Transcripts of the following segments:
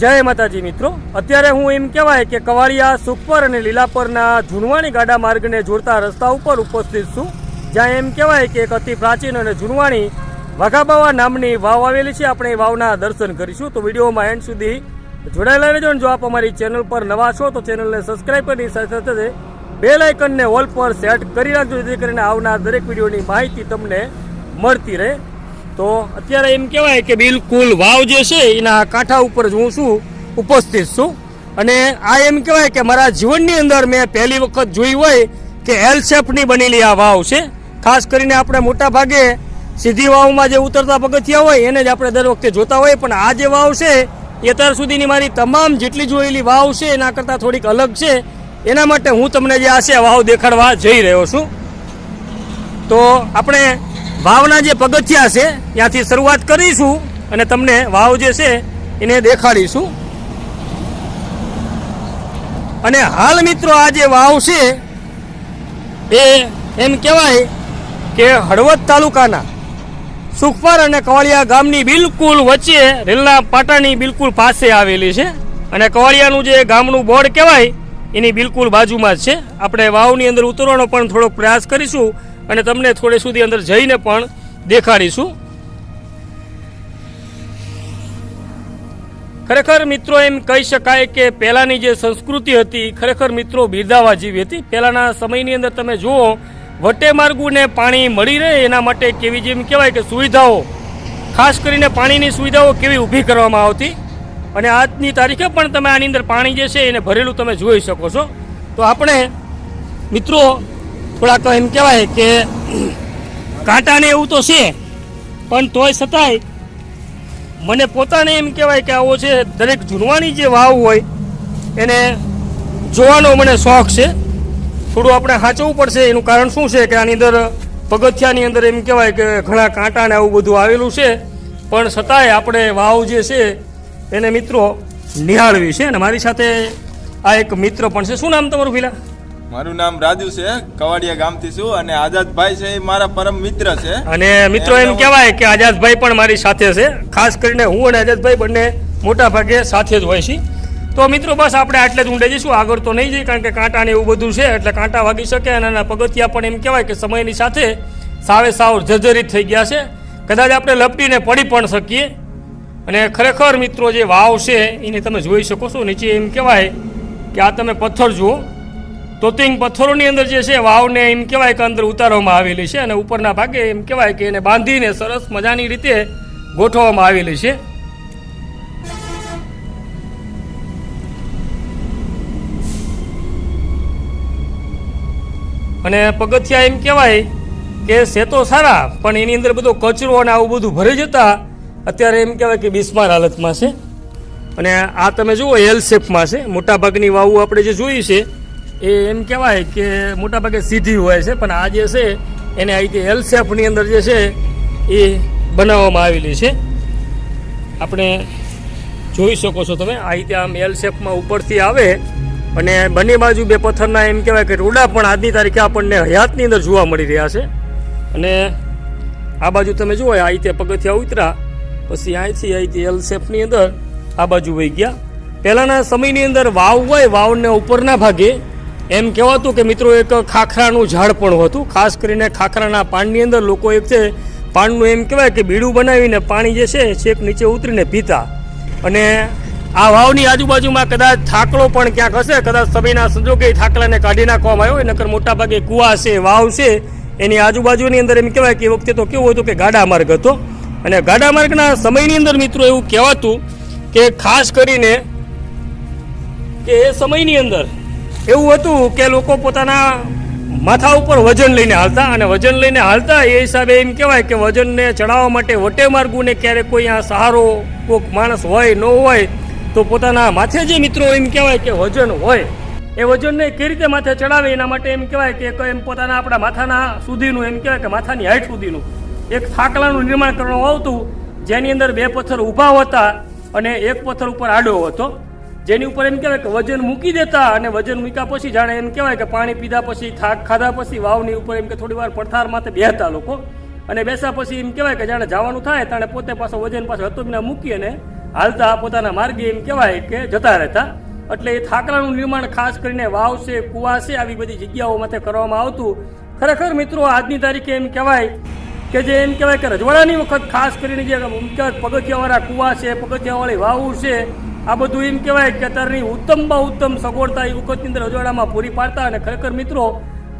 જય માતાજી મિત્રો. અત્યારે હું એમ કહેવાય કે કવાડિયા સુખપર અને લીલાપરના ઝુણવાણી ગાડા માર્ગને જોડતા રસ્તા ઉપર ઉપસ્થિત છું. જ્યાં એમ કહેવાય કે એક અતિ પ્રાચીન અને ઝુણવાણી વાઘાબાવા નામની વાવ આવેલી છે. આપણે એ વાવના દર્શન કરીશું. તો વિડીયોમાં એન્ડ સુધી જોડાયેલા રહેજો ને જો આપ અમારી ચેનલ પર નવા છો, તો ચેનલને સબસ્ક્રાઈબ કરી સાથે સાથે બેલ આઇકનને ઓલ પર સેટ કરી રાખજો, જેથી કરીને આવનાર દરેક વિડીયોની માહિતી તમને મળતી રહે. તો અત્યારે એમ કહેવાય કે બિલકુલ વાવ જે છે, એના કાંઠા ઉપર જ હું છું, ઉપસ્થિત છું. અને આ એમ કહેવાય કે મારા જીવનની અંદર મેં પહેલી વખત જોઈ હોય કે એલ શેપની બનેલી આ વાવ છે. ખાસ કરીને આપણે મોટા ભાગે સીધી વાવમાં જે ઉતરતા પગથિયા હોય, એને જ આપણે દર વખતે જોતા હોય. પણ આ જે વાવ છે, એ અત્યાર સુધીની મારી તમામ જેટલી જોયેલી વાવ છે, એના કરતાં થોડીક અલગ છે. એના માટે હું તમને જે આ છે વાવ દેખાડવા જઈ રહ્યો છું. તો આપણે વાવના જે પગથિયા છે, ત્યાંથી શરૂઆત કરીશું અને તમને વાવ જે છે, એને દેખાડીશું. અને હાલ મિત્રો આ જે વાવ છે, એ એમ કહેવાય કે હળવદ તાલુકાના સુખપર અને કવાળિયા ગામની બિલકુલ વચ્ચે રેલના પાટાની બિલકુલ પાસે આવેલી છે. અને કવાળિયાનું જે ગામનું બોર્ડ કહેવાય, એની બિલકુલ બાજુમાં જ છે. આપણે વાવની અંદર ઉતરવાનો પણ થોડોક પ્રયાસ કરીશું. અને તમને થોડે સુધી અંદર જઈને પણ દેખાડીશું. ખરેખર મિત્રો એમ કહી શકાય કે પહેલાંની જે સંસ્કૃતિ હતી, ખરેખર મિત્રો બિરદાવા જેવી હતી. પહેલાંના સમયની અંદર તમે જુઓ, વટે માર્ગુને પાણી મળી રહે એના માટે કેવી જેમ કહેવાય કે સુવિધાઓ, ખાસ કરીને પાણીની સુવિધાઓ કેવી ઊભી કરવામાં આવતી. અને આજની તારીખે પણ તમે આની અંદર પાણી જે છે એને ભરેલું તમે જોઈ શકો છો. તો આપણે મિત્રો થોડાક એમ કહેવાય કે કાંટાને એવું તો છે, પણ તોય છતાંય મને પોતાને એમ કહેવાય કે આવો છે, દરેક જૂનવાની જે વાવ હોય, એને જોવાનો મને શોખ છે. થોડું આપણે સાચવવું પડશે, એનું કારણ શું છે કે આની અંદર પગથિયાની અંદર એમ કહેવાય કે ઘણા કાંટા ને આવું બધું આવેલું છે, પણ છતાંય આપણે વાવ જે છે, એને મિત્રો નિહાળવી છે. અને મારી સાથે આ એક મિત્ર પણ છે. શું નામ તમારું પેલા મારું નામ રાજુ છે કવાડિયા ગામથી છું અને આઝાદભાઈ છે એ મારા પરમ મિત્ર છે. અને મિત્રો એમ કહેવાય કે આઝાદભાઈ પણ મારી સાથે છે. ખાસ કરીને હું અને આઝાદભાઈ બંને મોટા ભાગે સાથે જ હોય છે તો મિત્રો બસ આપણે આટલે જ ઊંડે જઈશું. આગળ તો નહીં જઈએ કારણ કે કાંટા ને એવું બધું છે એટલે કાંટા વાગી શકે અને એના પગથિયા પણ એમ કહેવાય કે સમયની સાથે સાવે સાવ જર્જરિત થઈ ગયા છે. કદાચ આપણે લપટીને પડી પણ શકીએ. અને ખરેખર મિત્રો જે વાવ છે એને તમે જોઈ શકો છો. નીચે એમ કહેવાય કે આ તમે પથ્થર જુઓ. તોતિંગ પથ્થરોની અંદર જે છે, વાવને એમ કહેવાય કે અંદર ઉતારવામાં આવેલી છે અને ઉપરના ભાગે એમ કહેવાય કે એને બાંધીને સરસ મજાની રીતે ગોઠવવામાં આવેલી છે. અને પગથિયા એમ કહેવાય કે છે સારા, પણ એની અંદર બધો કચરો અને આવું બધું ભરી જતા અત્યારે એમ કહેવાય કે બિસ્માર હાલતમાં છે. અને આ તમે જુઓ એલ શેપમાં છે. મોટાભાગની વાવું આપણે જે જોઈ છે એ એમ કહેવાય કે મોટાભાગે સીધી હોય છે, પણ આ જે છે, એને આ રીતે એલ શેપની અંદર જે છે, એ બનાવવામાં આવેલી છે. આપણે જોઈ શકો છો તમે, આ રીતે આમ એલ શેપમાં ઉપરથી આવે અને બંને બાજુ બે પથ્થરના એમ કહેવાય કે રોડા પણ આજની તારીખે આપણને હયાતની અંદર જોવા મળી રહ્યા છે. અને આ બાજુ તમે જુઓ, આ રીતે પગથિયા ઉતરા, પછી અહીંથી અહીંથી એલ શેપની અંદર આ બાજુ વહી ગયા. પહેલાંના સમયની અંદર વાવ હોય, વાવને ઉપરના ભાગે એમ કહેવાતું કે મિત્રો, એક ખાખરાનું ઝાડ પણ હતું. ખાસ કરીને ખાખરાના પાનની અંદર લોકો એક છે, પાનનું એમ કહેવાય કે બીડું બનાવીને પાણી જે છે, છેક નીચે ઉતરીને પીતા. અને આ વાવની આજુબાજુમાં કદાચ થાકલો પણ ક્યાંક હશે, કદાચ સમયના સંજોગે થાકડાને કાઢી નાખવામાં આવ્યો, નકર મોટાભાગે કુવા છે, વાવ છે, એની આજુબાજુની અંદર એમ કહેવાય કે એ વખતે તો કેવું હતું કે ગાડા માર્ગ હતો. અને ગાડા માર્ગના સમયની અંદર મિત્રો એવું કહેવાતું કે ખાસ કરીને કે એ સમયની અંદર એવું હતું કે લોકો પોતાના માથા ઉપર વજન લઈને હાલતા અને વજન લઈને હાલતા એ હિસાબે એમ કહેવાય કે વજનને ચડાવવા માટે વટે માર્ગુને ક્યારેક કોઈ આ સહારો કોઈક માણસ હોય, ન હોય, તો પોતાના માથે જે મિત્રો એમ કહેવાય કે વજન હોય, એ વજનને કઈ રીતે માથે ચડાવે એના માટે એમ કહેવાય કે એમ પોતાના આપણા માથાના સુધીનું એમ કહેવાય કે માથાની હાઈટ સુધીનું. એક થાકલાનું નિર્માણ કરવામાં આવતું, જેની અંદર બે પથ્થર ઊભા હતા અને એક પથ્થર ઉપર આડો હતો. જેની ઉપર એમ કહેવાય કે વજન મૂકી દેતા અને વજન મૂક્યા પછી જાણે એમ કહેવાય કે પાણી પીધા પછી, થાક ખાધા પછી, વાવની ઉપર એમ કે થોડી વાર પડથાર માથે બેહતા લોકો. અને બેસા પછી એમ કહેવાય કે જાણે જવાનું થાય તાણે પોતે પાછો વજન પાછો હતો મૂકી અને હાલતા પોતાના માર્ગે એમ કહેવાય કે જતા રહેતા. એટલે એ થાકરાનું નિર્માણ ખાસ કરીને વાવ છે કુવા છે આવી બધી જગ્યાઓ માથે કરવામાં આવતું. ખરેખર મિત્રો, આજની તારીખે એમ કહેવાય કે જે એમ કહેવાય કે રજવાડાની વખત ખાસ કરીને જે પગથિયાવાળા કુવા છે પગથિયાવાળી વાવ છે આ બધું એમ કહેવાય કે અત્યારની ઉત્તમમાં ઉત્તમ સગવડતા એ વખતની અંદર રજવાડામાં પૂરી પાડતા અને ખરેખર મિત્રો,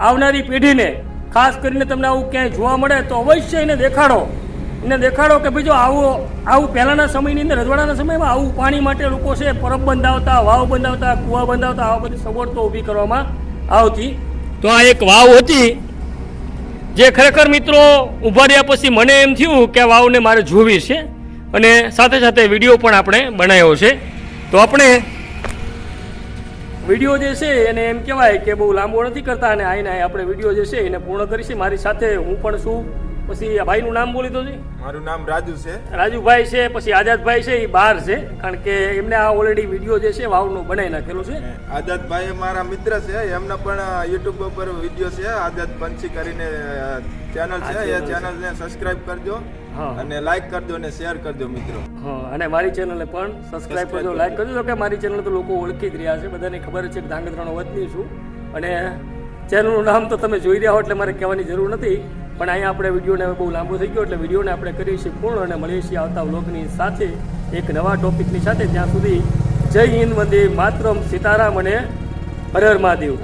આવનારી પેઢીને ખાસ કરીને તમને આવું ક્યાંય જોવા મળે તો અવશ્ય એને દેખાડો. એને દેખાડો કે ભાઈ જો આવું આવું પહેલાંના સમયની અંદર રજવાડાના સમયમાં આવું પાણી માટે લોકો છે, પરબ બંધાવતા, વાવ બંધાવતા, કુવા બંધાવતા, આવા બધી સગવડતો ઊભી કરવામાં આવતી. તો આ એક વાવ હતી જે ખરેખર મિત્રો ઊભા રહ્યા પછી મને એમ થયું કે વાવને મારે જોવી છે અને સાથે સાથે વીડિયો પણ આપણે બનાવ્યો છે. તો આપણે વીડિયો જે છે એને એમ કહેવાય કે બહુ લાંબો નથી કરતા અને આઈને આઈ આપણે વીડિયો જે છે એને પૂર્ણ કરીશું. મારી સાથે હું પણ છું. પછી આ ભાઈનું નામ બોલી તો મારું નામ રાજુ છે. રાજુભાઈ છે પછી આઝાદભાઈ છે એ બહાર છે. કારણ કે એમને આ ઓલરેડી વીડિયો જે છે વાવનો બનાવી નાખેલું છે. આઝાદભાઈ મારા મિત્ર છે એમના પણ યુટ્યુબ ઉપર વીડિયો છે. આઝાદ પંછી કરીને ચેનલ છે. એ ચેનલને સબસ્ક્રાઇબ કરજો. અને લાઈક કરજો અને શેર કરજો મિત્રો. હા અને મારી ચેનલને પણ સબસ્ક્રાઇબ કરજો. લાઈક કરજો. કે મારી ચેનલ તો લોકો ઓળખી જ રહ્યા છે. બધાને ખબર છે કે ધાંગધ્રાનો વતની છું. અને ચેનલનું નામ તો તમે જોઈ રહ્યા હો એટલે મારે કહેવાની જરૂર નથી. પણ અહીંયા આપણે વિડીયોને બહુ લાંબો થઈ ગયો એટલે વિડીયોને આપણે કરીએ છીએ પૂર્ણ અને છીએ આવતા વ્લોગની સાથે એક નવા ટોપિકની સાથે. ત્યાં સુધી જય હિન્દ વંદે માતરમ, સીતારામ અને હર હર મહાદેવ.